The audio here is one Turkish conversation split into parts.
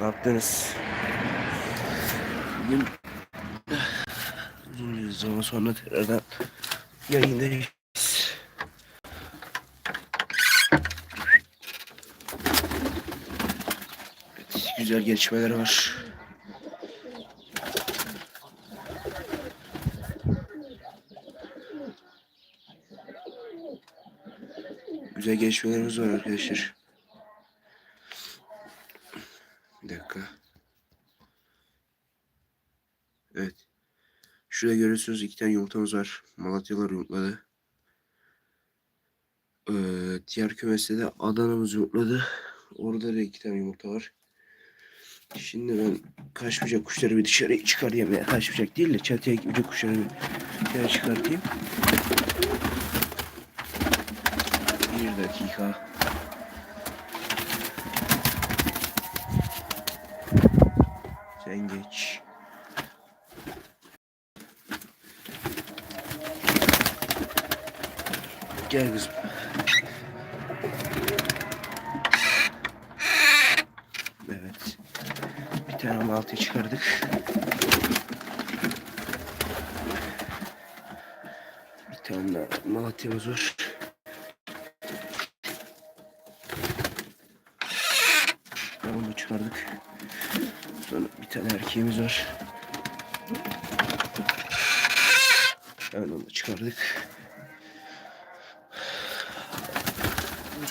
Ne yaptınız? Bugün bir zaman sonra tekrardan yayındayız. Evet, güzel gelişmeler var. Güzel gelişmelerimiz var arkadaşlar. Bir dakika. Evet. Şurada görüyorsunuz iki tane yumurtamız var. Malatyalar yumurtladı. Ee, diğer kümeste de Adana'mız yumurtladı. Orada da iki tane yumurta var. Şimdi ben kaçmayacak kuşları bir dışarı çıkarayım. Yani kaçmayacak değil de çatıya gidecek kuşları bir dışarı çıkartayım. Bir dakika. Sen geç. Gel kızım. Evet. Bir tane maltı çıkardık. Bir tane daha malatyamız var. Onu da çıkardık. Sonra bir tane erkeğimiz var. Hemen onu da çıkardık.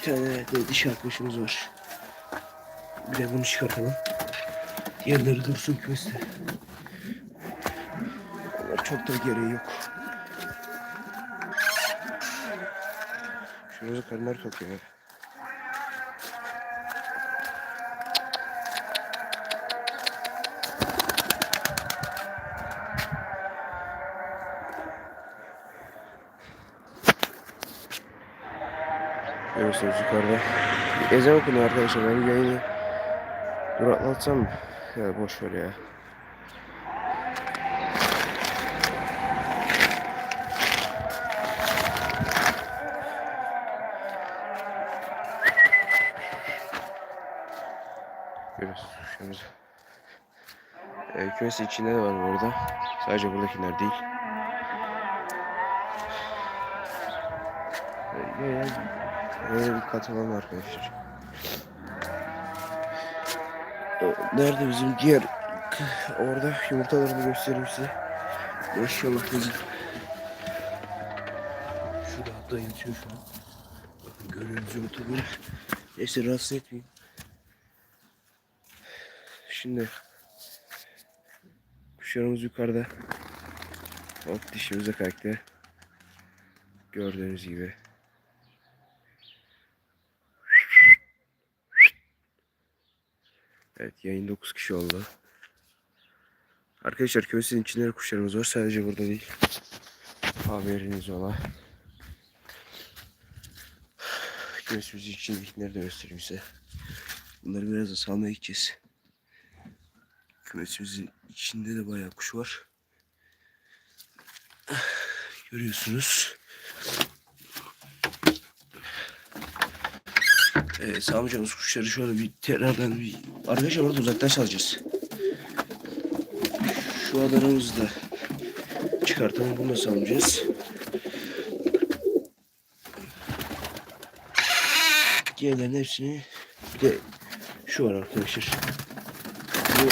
Tane de dişi arkadaşımız var. Bir de bunu çıkartalım. Diğerleri dursun kümeste. Onlar çok da gereği yok. Şurada karnlar kalkıyor. Görüyorsunuz yukarıda. Bir ezan okunuyor arkadaşlar. Ben yayını duraklatsam mı? Ya boş ver ya. Görüyorsunuz kuşlarımızı. Ee, kümesi içinde de var bu arada. Sadece buradakiler değil. Ya, ya, Böyle bir katılalım arkadaşlar. Ee, Nerede bizim diğer orada yumurtalarını göstereyim size. Maşallah bizim. Şurada hatta yatıyor şu an. Bakın görüyorsunuz yumurtaları. Neyse rahatsız etmeyeyim. Şimdi kuşlarımız yukarıda. Hop dişimize kalktı. Gördüğünüz gibi. Evet yayın 9 kişi oldu. Arkadaşlar kümesin içinde kuşlarımız var. Sadece burada değil. Haberiniz ola. Kümesimizin içindekileri de göstereyim size. Bunları biraz da salmaya gideceğiz. Kümesimizin içinde de bayağı kuş var. Görüyorsunuz. Evet salmayacağımız kuşları şöyle bir tekrardan bir arkadaşlar orada uzaktan salacağız. Şu adanımızı da çıkartalım bunu da salmayacağız. Diğerlerin hepsini bir de şu var arkadaşlar. Bu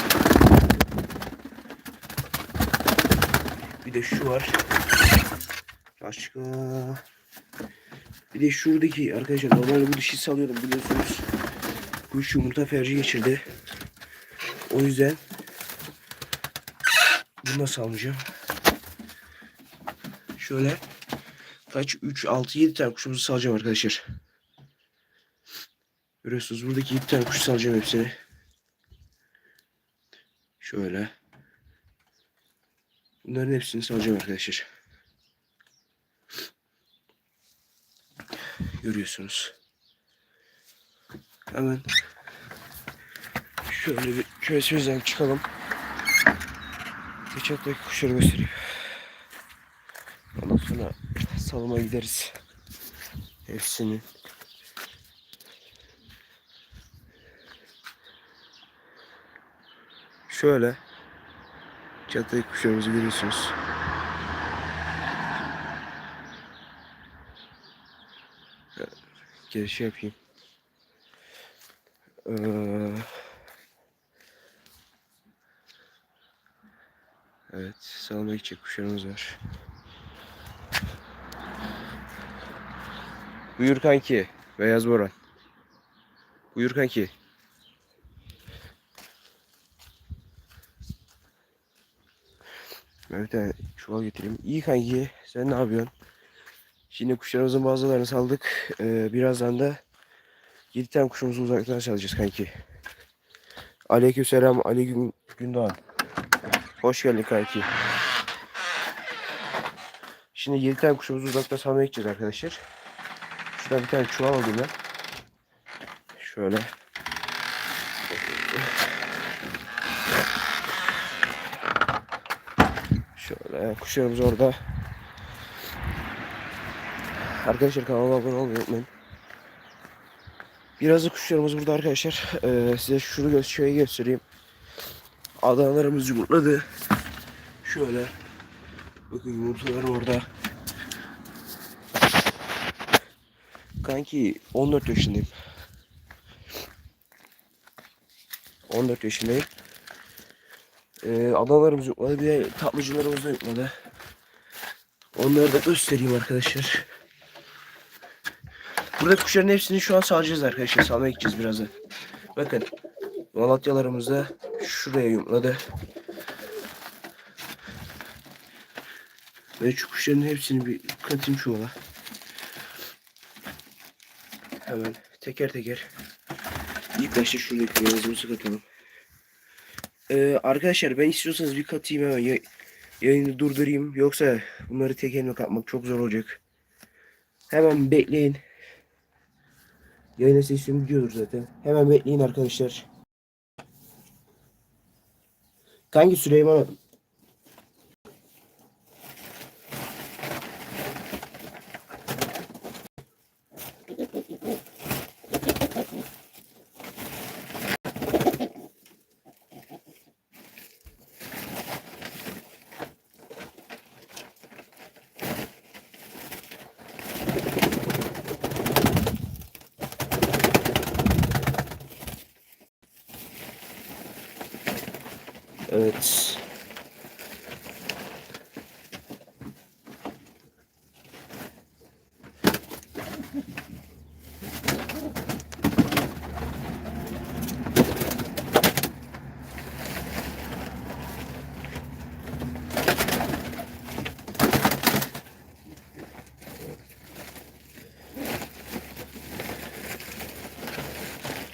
bir de şu var. Başka bir de şuradaki arkadaşlar normalde bu dişi salıyorum biliyorsunuz. Kuş yumurta ferci geçirdi. O yüzden bunu da salmayacağım. Şöyle kaç 3 6 7 tane kuşumuzu salacağım arkadaşlar. Görüyorsunuz buradaki 7 tane kuş salacağım hepsini. Şöyle. Bunların hepsini salacağım arkadaşlar. Görüyorsunuz. Hemen şöyle bir kümesimizden çıkalım. Geçetteki kuşları göstereyim. Ondan sonra salıma gideriz. Hepsinin. Şöyle. Çatıdaki kuşlarımızı görüyorsunuz. Giriş yapayım. Ee, evet, salona gidecek kuşlarımız var. Buyur kanki, Beyaz Boran. Buyur kanki. Ben bir tane çuval getireyim. İyi kanki, sen ne yapıyorsun? Şimdi kuşlarımızın bazılarını saldık. Ee, birazdan da 7 tane kuşumuzu uzaktan salacağız kanki. Aleykümselam Ali Gün Gündoğan. Hoş geldin kanki. Şimdi 7 tane kuşumuzu uzaktan salmaya gideceğiz arkadaşlar. Şuradan bir tane çuval alayım ben. Şöyle. Şöyle kuşlarımız orada. Arkadaşlar kanalıma abone olmayı unutmayın. Biraz da kuşlarımız burada arkadaşlar. Ee, size şunu gö şöyle göstereyim. Adanalarımız yumurtladı. Şöyle. Bakın yumurtalar orada. Kanki 14 yaşındayım. 14 yaşındayım. Ee, Adanalarımız yumurtladı. Bir de tatlıcılarımız da yumurtladı. Onları da göstereyim arkadaşlar. Burada kuşların hepsini şu an salacağız arkadaşlar. Salmaya gideceğiz birazdan. Bakın. Malatyalarımız şuraya yumladı. Ve şu kuşların hepsini bir katayım şu ola. Hemen teker teker. İlk başta şuradaki beyazımızı katalım. Ee, arkadaşlar ben istiyorsanız bir katayım hemen ya- yayını durdurayım. Yoksa bunları tek elimle katmak çok zor olacak. Hemen bekleyin. Yayına sesim gidiyordur zaten. Hemen bekleyin arkadaşlar. Kanki Süleyman Evet.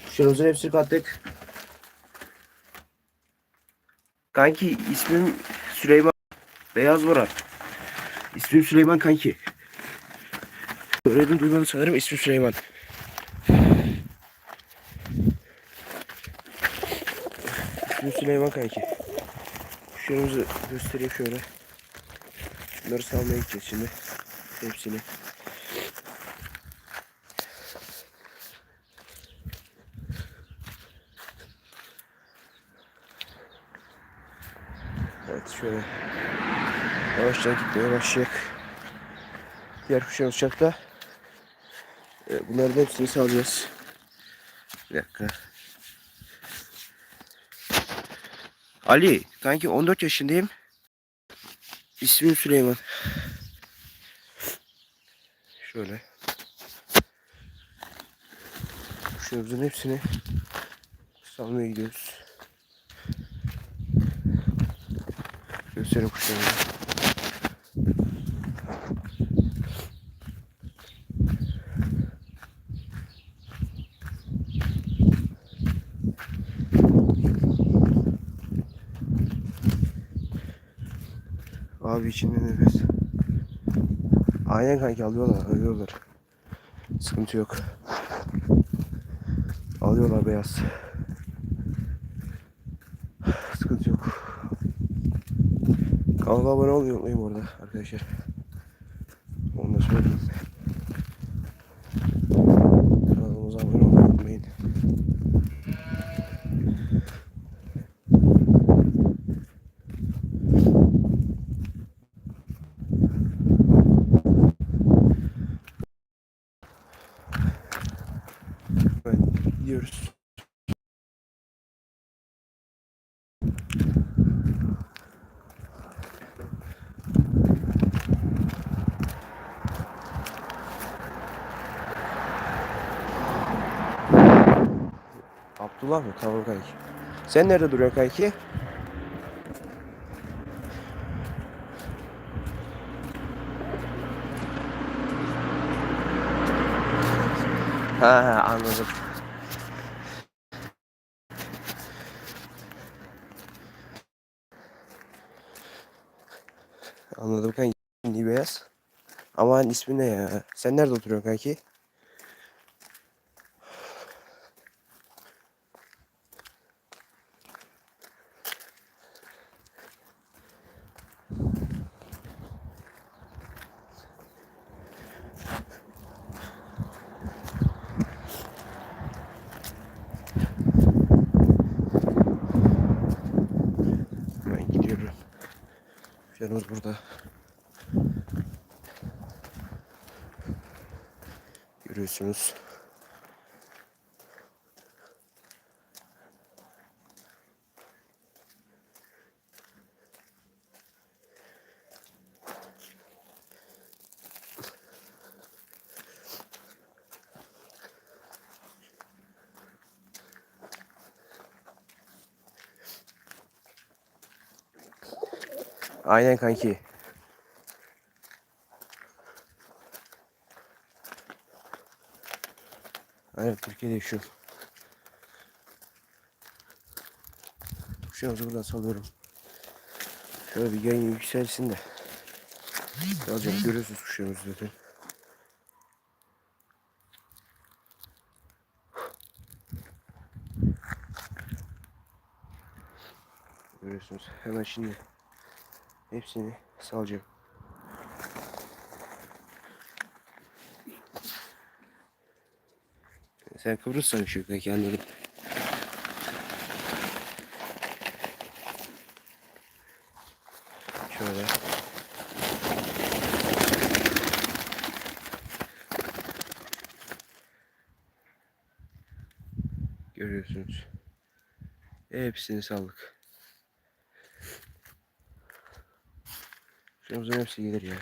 Kuşlarımızın hepsini kattık. Kanki ismim Süleyman Beyaz Boran. İsmim Süleyman kanki. Söyledim duymadın sanırım ismim Süleyman. İsmim Süleyman kanki. Kuşlarımızı göstereyim şöyle. Bunları salmaya gideceğiz şimdi. Hepsini. Evet şöyle yavaşça gitmeye başlayacak. Diğer kuşlar uçakta. Ee, bunların hepsini salacağız. Bir dakika. Ali, kanki 14 yaşındayım. İsmim Süleyman. Şöyle. Kuşlarımızın hepsini salmaya gidiyoruz. Gösterin kuşlarımızı. Abi içinde nefes. Aynen kanki alıyorlar, alıyorlar. Sıkıntı yok. Alıyorlar beyaz. Sıkıntı yok. Kanala abone olmayı unutmayın bu arada arkadaşlar. Onu da söyleyeyim. Kanalımıza abone olmayı unutmayın. gidiyoruz. Abdullah mı? Tamam kanki. Sen nerede duruyorsun kanki? Ha anladım. Anladım kanki. Şimdi beyaz. Ama ismi ne ya? Sen nerede oturuyorsun kanki? Ben gidiyorum. Canımız burada. Görüyorsunuz. Aynen kanki. Aynen Türkiye'de yaşıyorum. Kuşağımızı buradan salıyorum. Şöyle bir yayın yükselsin de. Alacağım görüyorsunuz kuşağımızı zaten. Görüyorsunuz. Hemen şimdi hepsini salacağım. Sen Kıbrıs'tan kanki anladım. Şöyle. Görüyorsunuz. Hepsini saldık. Şuramızın hepsi gelir ya.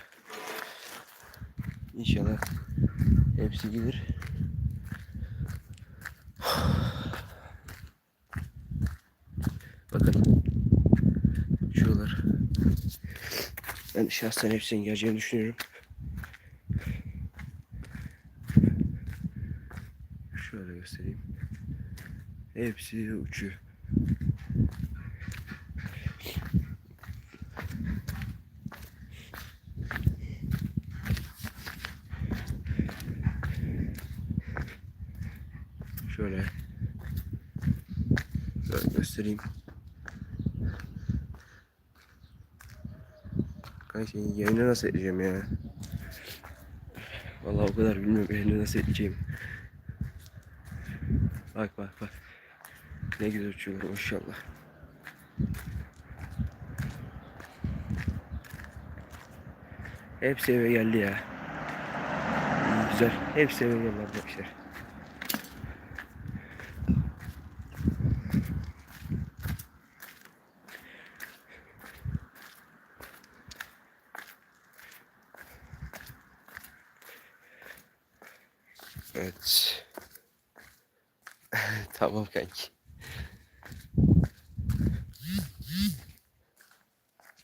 İnşallah hepsi gelir. Bakın. Şuralar. Ben şahsen hepsinin geleceğini düşünüyorum. Şöyle göstereyim. Hepsi uçuyor. Şöyle. Şöyle göstereyim. Kanka yayını nasıl edeceğim ya? Vallahi o kadar bilmiyorum yayını nasıl edeceğim. Bak bak bak. Ne güzel uçuyorlar maşallah. Hepsi eve geldi ya. Güzel. Hepsi eve geldi arkadaşlar.